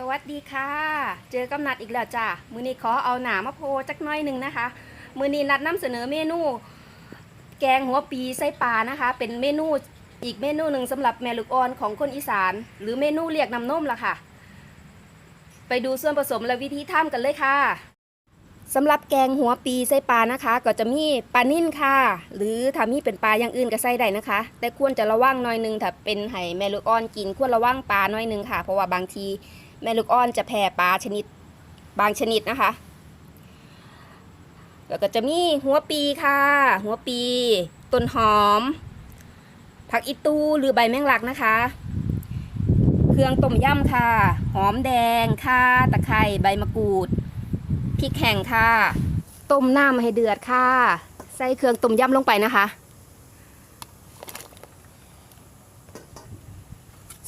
สวัสดีค่ะ เจอกำนัดอีกแล้วจ้ะมือนี้ขอเอาหนามาโพจักน้อยหนึ่งนะคะ มือนี้นัดนำเสนอเมนู แกงหัวปีไส้ปลานะคะ เป็นเมนูอีกเมนูหนึ่งสำหรับแม่ลูกอ่อนของคนอีสาน หรือเมนูเรียกน้ำนมล่ะค่ะ ไปดูส่วนผสมและวิธีทำกันเลยค่ะสำหรับแกงหัวปีไส้ปลานะคะ ก็จะมีปลานิ่นค่ะ หรือถ้ามีเป็นปลาอย่างอื่นก็ใส่ได้นะคะ แต่ควรจะระวังหน่อยหนึงถ้าเป็นไห้แม่ลูกอ่อนกินควรระวังปลาหน่อยหนึงค่ะ เพราะว่าบางที แม่ลูกอ่อนจะแพ้ปลาชนิดบางชนิดนะคะ แล้วก็จะมีหัวปีค่ะ หัวปีต้นหอม ผักอีตูหรือใบแมงลักนะคะ เครื่องต้มยำค่ะ หอมแดงค่ะ ตะไคร้ใบมะกรูดพริกแห้งค่ะ ต้มน้ำให้เดือดค่ะ ใส่เครื่องต้มยำลงไปนะคะ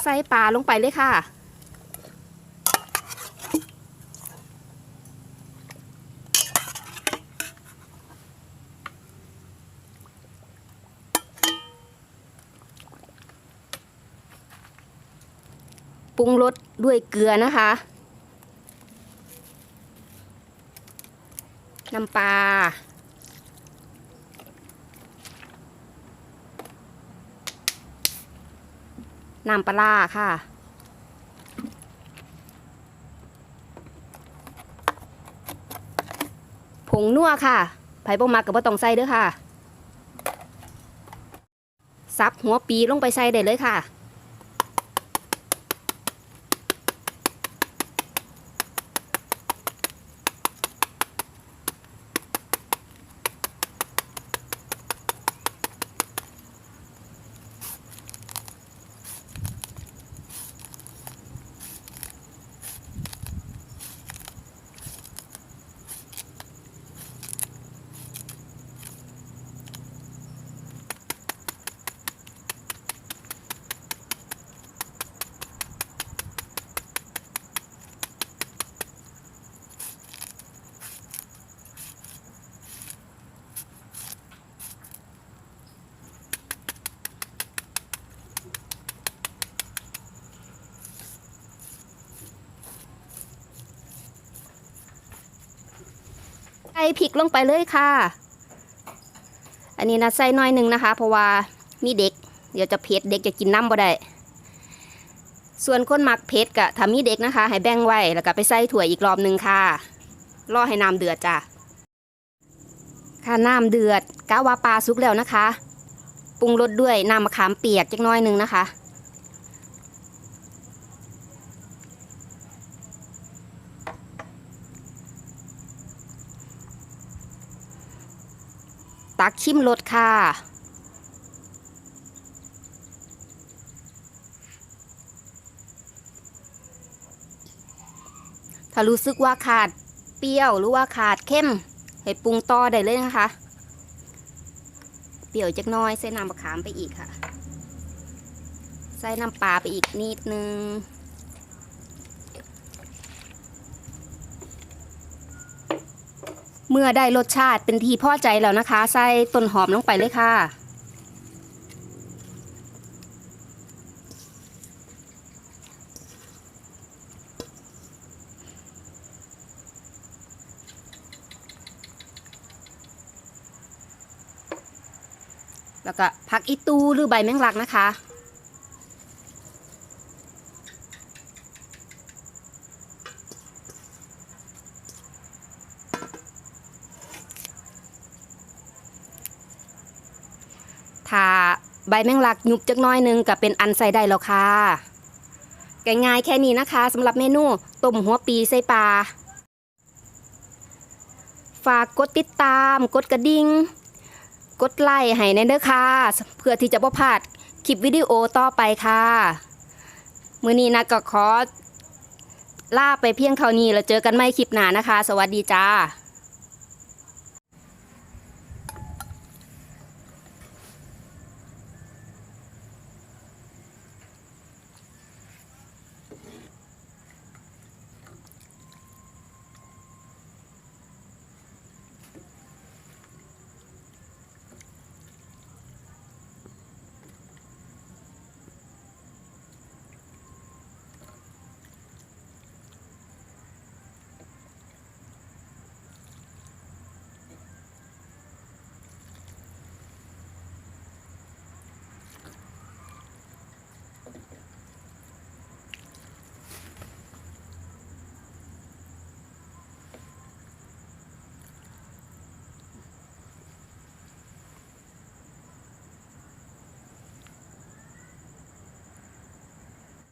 ใส่ปลาลงไปเลยค่ะ รุงรสด้วยเกลือนะคะ น้ำปลา น้ำปลาร้าค่ะ ผงนัวค่ะ ไผ่บ่มักกับบ่ต้องใส่เด้อค่ะ ซับหัวปีลงไปใส่ได้เลยค่ะ ส่พริกลงไปเลยค่ะ อันนี้นะใส่น้อยหนึ่งนะคะ เพราะว่ามีเด็ก เดี๋ยวจะเผ็ดเด็กจะกินน้ำบ่ได้ ส่วนคนมักเผ็ดกะถ้ามีเด็กนะคะ ให้แบ่งไว้แล้วก็ไปใส่ถั่วอีกรอบหนึ่งค่ะ รอให้น้ำเดือดจ้ะ ค่ะน้ำเดือดกะว่าปลาสุกแล้วนะคะ ปรุงรสด้วยน้ำมะขามเปียกจักน้อยหนึ่งนะคะ ตักชิมรสค่ะ ถ้ารู้สึกว่าขาดเปรี้ยวหรือว่าขาดเข้มให้ปรุงต่อได้เลยนะคะ เปรี้ยวจักน้อยใส่น้ำมะขามไปอีกค่ะ ใส่น้ำปลาไปอีกนิดนึง เมื่อได้รสชาติเป็นทีพ่อใจแล้วนะคะ ใส่ต้นหอมลงไปเลยค่ะแล้วก็ผักอีตูหรือใบแมงลักนะคะ ถ้า ใบแมงลักยุบจักหน้อยนึงก็เป็นอันใส่ได้แล้วค่ะง่ายๆแค่นี้นะคะสำหรับเมนูต้มหัวปีใส่ปลาฝากกดติดตาม กดกระดิ่งกดไลค์ให้ในเด้อค่ะ เพื่อที่จะบ่พลาดคลิปวิดีโอต่อไปค่ะ มื้อนี้นะก็ขอลาไปเพียงเท่านี้แล้วเจอกันใหม่คลิปหน้านะคะ สวัสดีจ้า